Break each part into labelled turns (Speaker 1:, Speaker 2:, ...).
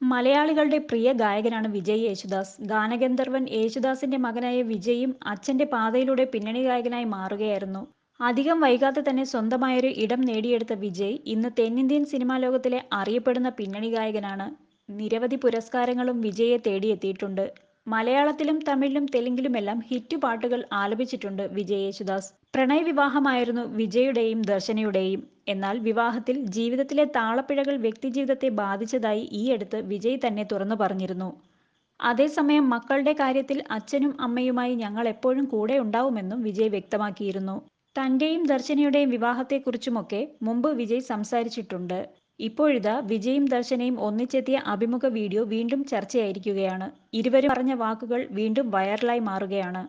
Speaker 1: മലയാളികളുടെ പ്രിയ ഗായകനാണ് വിജയ് യേശുദാസ്. ഗാനഗന്ധർവൻ യേശുദാസിന്റെ മകനായ വിജയും അച്ഛന്റെ പാതയിലൂടെ പിന്നണി ഗായകനായി മാറുകയായിരുന്നു. അധികം വൈകാതെ തന്നെ സ്വന്തമായൊരു ഇടം നേടിയെടുത്ത വിജയ് ഇന്ന് തെന്നിന്ത്യൻ സിനിമാ ലോകത്തിലെ അറിയപ്പെടുന്ന പിന്നണി ഗായകനാണ്. നിരവധി പുരസ്കാരങ്ങളും വിജയെ തേടിയെത്തിയിട്ടുണ്ട്. മലയാളത്തിലും തമിഴിലും തെലുങ്കിലുമെല്ലാം ഹിറ്റ് പാട്ടുകൾ ആലപിച്ചിട്ടുണ്ട് വിജയ് യേശുദാസ്. പ്രണയവിവാഹമായിരുന്നു വിജയുടെയും ദർശനയുടെയും. എന്നാൽ വിവാഹത്തിൽ ജീവിതത്തിലെ താളപ്പിഴകൾ വ്യക്തിജീവിതത്തെ ബാധിച്ചതായി ഈയടുത്ത് വിജയ് തന്നെ തുറന്നു പറഞ്ഞിരുന്നു. അതേസമയം മക്കളുടെ കാര്യത്തിൽ അച്ഛനും അമ്മയുമായി ഞങ്ങൾ എപ്പോഴും കൂടെ ഉണ്ടാവുമെന്നും വിജയ് വ്യക്തമാക്കിയിരുന്നു. തന്റെയും ദർശനയുടെയും വിവാഹത്തെക്കുറിച്ചുമൊക്കെ മുമ്പ് വിജയ് സംസാരിച്ചിട്ടുണ്ട്. ഇപ്പോഴിതാ വിജയും ദർശനയും ഒന്നിച്ചെത്തിയ അഭിമുഖ വീഡിയോ വീണ്ടും ചർച്ചയായിരിക്കുകയാണ്. ഇരുവരും പറഞ്ഞ വാക്കുകൾ വീണ്ടും വൈറലായി മാറുകയാണ്.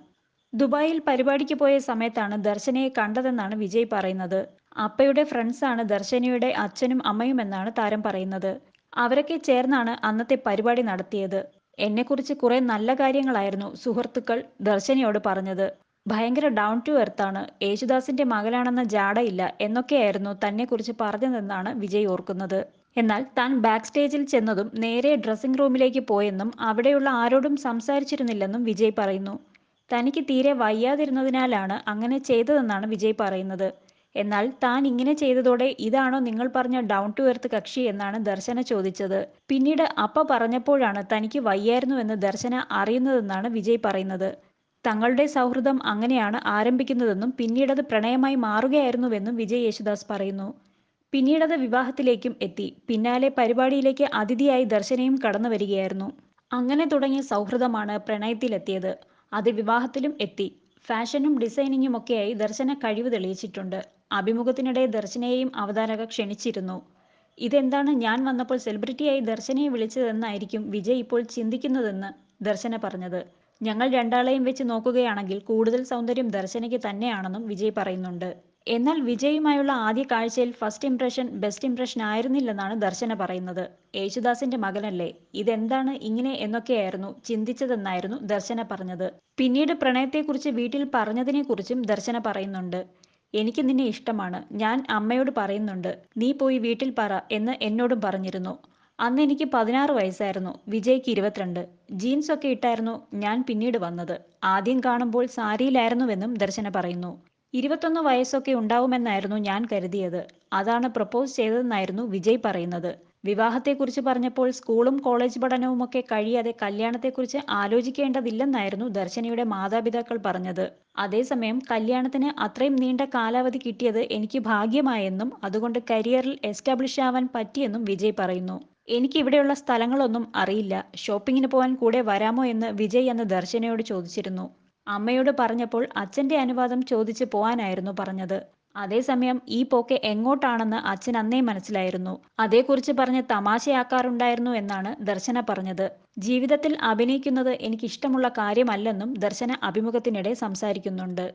Speaker 1: ദുബായിൽ പരിപാടിക്ക് പോയ സമയത്താണ് ദർശനയെ കണ്ടതെന്നാണ് വിജയ് പറയുന്നത്. അപ്പയുടെ ഫ്രണ്ട്സാണ് ദർശനയുടെ അച്ഛനും അമ്മയും എന്നാണ് താരം പറയുന്നത്. അവരൊക്കെ ചേർന്നാണ് അന്നത്തെ പരിപാടി നടത്തിയത്. എന്നെക്കുറിച്ച് കുറെ നല്ല കാര്യങ്ങളായിരുന്നു സുഹൃത്തുക്കൾ ദർശനയോട് പറഞ്ഞത്. ഭയങ്കര ഡൗൺ ടു എർത്താണ്. യേശുദാസിന്റെ മകനാണെന്ന ജാടയില്ല എന്നൊക്കെയായിരുന്നു തന്നെക്കുറിച്ച് പറഞ്ഞതെന്നാണ് വിജയ് ഓർക്കുന്നത്. എന്നാൽ താൻ ബാക്ക് സ്റ്റേജിൽ ചെന്നതും നേരെ ഡ്രസ്സിംഗ് റൂമിലേക്ക് പോയെന്നും അവിടെയുള്ള ആരോടും സംസാരിച്ചിരുന്നില്ലെന്നും വിജയ് പറയുന്നു. തനിക്ക് തീരെ വയ്യാതിരുന്നതിനാലാണ് അങ്ങനെ ചെയ്തതെന്നാണ് വിജയ് പറയുന്നത്. എന്നാൽ താൻ ഇങ്ങനെ ചെയ്തതോടെ ഇതാണോ നിങ്ങൾ പറഞ്ഞ ഡൗൺ ടു എർത്ത് കക്ഷി എന്നാണ് ദർശന ചോദിച്ചത്. പിന്നീട് അപ്പ പറഞ്ഞപ്പോഴാണ് തനിക്ക് വയ്യായിരുന്നു എന്ന് ദർശന അറിയുന്നതെന്നാണ് വിജയ് പറയുന്നത്. തങ്ങളുടെ സൗഹൃദം അങ്ങനെയാണ് ആരംഭിക്കുന്നതെന്നും പിന്നീടത് പ്രണയമായി മാറുകയായിരുന്നുവെന്നും വിജയ് യേശുദാസ് പറയുന്നു. പിന്നീടത് വിവാഹത്തിലേക്കും എത്തി. പിന്നാലെ പരിപാടിയിലേക്ക് അതിഥിയായി ദർശനയും കടന്നുവരികയായിരുന്നു. അങ്ങനെ തുടങ്ങിയ സൗഹൃദമാണ് പ്രണയത്തിലെത്തിയത്. അത് വിവാഹത്തിലും എത്തി. ഫാഷനും ഡിസൈനിങ്ങും ഒക്കെയായി ദർശന കഴിവ് തെളിയിച്ചിട്ടുണ്ട്. അഭിമുഖത്തിനിടെ ദർശനയെയും അവതാരക ക്ഷണിച്ചിരുന്നു. ഇതെന്താണ് ഞാൻ വന്നപ്പോൾ സെലിബ്രിറ്റിയായി ദർശനയെ വിളിച്ചതെന്നായിരിക്കും വിജയ് ഇപ്പോൾ ചിന്തിക്കുന്നതെന്ന് ദർശന പറഞ്ഞത്. ഞങ്ങൾ രണ്ടാളെയും വെച്ച് നോക്കുകയാണെങ്കിൽ കൂടുതൽ സൗന്ദര്യം ദർശനയ്ക്ക് തന്നെയാണെന്നും വിജയ് പറയുന്നുണ്ട്. എന്നാൽ വിജയുമായുള്ള ആദ്യ കാഴ്ചയിൽ ഫസ്റ്റ് ഇംപ്രഷൻ ബെസ്റ്റ് ഇംപ്രഷൻ ആയിരുന്നില്ലെന്നാണ് ദർശന പറയുന്നത്. യേശുദാസിന്റെ മകനല്ലേ ഇതെന്താണ് ഇങ്ങനെ എന്നൊക്കെയായിരുന്നു ചിന്തിച്ചതെന്നായിരുന്നു ദർശന പറഞ്ഞത്. പിന്നീട് പ്രണയത്തെക്കുറിച്ച് വീട്ടിൽ പറഞ്ഞതിനെക്കുറിച്ചും ദർശന പറയുന്നുണ്ട്. എനിക്ക് നിന്നെ ഇഷ്ടമാണ്. ഞാൻ അമ്മയോട് പറയുന്നുണ്ട്. നീ പോയി വീട്ടിൽ പറ എന്ന് എന്നോടും പറഞ്ഞിരുന്നു. അന്ന് എനിക്ക് പതിനാറ് വയസ്സായിരുന്നു. വിജയ്ക്ക് ഇരുപത്തിരണ്ട്. ജീൻസ് ഒക്കെ ഇട്ടായിരുന്നു ഞാൻ പിന്നീട് വന്നത്. ആദ്യം കാണുമ്പോൾ സാരിയിലായിരുന്നുവെന്നും ദർശന പറയുന്നു. ഇരുപത്തൊന്ന് വയസ്സൊക്കെ ഉണ്ടാവുമെന്നായിരുന്നു ഞാൻ കരുതിയത്. അതാണ് പ്രപ്പോസ് ചെയ്തതെന്നായിരുന്നു വിജയ് പറയുന്നത്. വിവാഹത്തെക്കുറിച്ച് പറഞ്ഞപ്പോൾ സ്കൂളും കോളേജ് പഠനവും ഒക്കെ കഴിയാതെ കല്യാണത്തെക്കുറിച്ച് ആലോചിക്കേണ്ടതില്ലെന്നായിരുന്നു ദർശനയുടെ മാതാപിതാക്കൾ പറഞ്ഞത്. അതേസമയം കല്യാണത്തിന് അത്രയും നീണ്ട കാലാവധി കിട്ടിയത് എനിക്ക് ഭാഗ്യമായെന്നും അതുകൊണ്ട് കരിയറിൽ എസ്റ്റാബ്ലിഷ് ആവാൻ പറ്റിയെന്നും വിജയ് പറയുന്നു. എനിക്ക് ഇവിടെയുള്ള സ്ഥലങ്ങളൊന്നും അറിയില്ല. ഷോപ്പിങ്ങിന് പോകാൻ കൂടെ വരാമോ എന്ന് വിജയ് അന്ന് ദർശനയോട് ചോദിച്ചിരുന്നു. അമ്മയോട് പറഞ്ഞപ്പോൾ അച്ഛന്റെ അനുവാദം ചോദിച്ച് പോവാനായിരുന്നു പറഞ്ഞത്. അതേസമയം ഈ പോക്ക് എങ്ങോട്ടാണെന്ന് അച്ഛൻ അന്നേ മനസ്സിലായിരുന്നു. അതേക്കുറിച്ച് പറഞ്ഞ് തമാശയാക്കാറുണ്ടായിരുന്നു എന്നാണ് ദർശന പറഞ്ഞത്. ജീവിതത്തിൽ അഭിനയിക്കുന്നത് എനിക്കിഷ്ടമുള്ള കാര്യമല്ലെന്നും ദർശന അഭിമുഖത്തിനിടെ സംസാരിക്കുന്നുണ്ട്.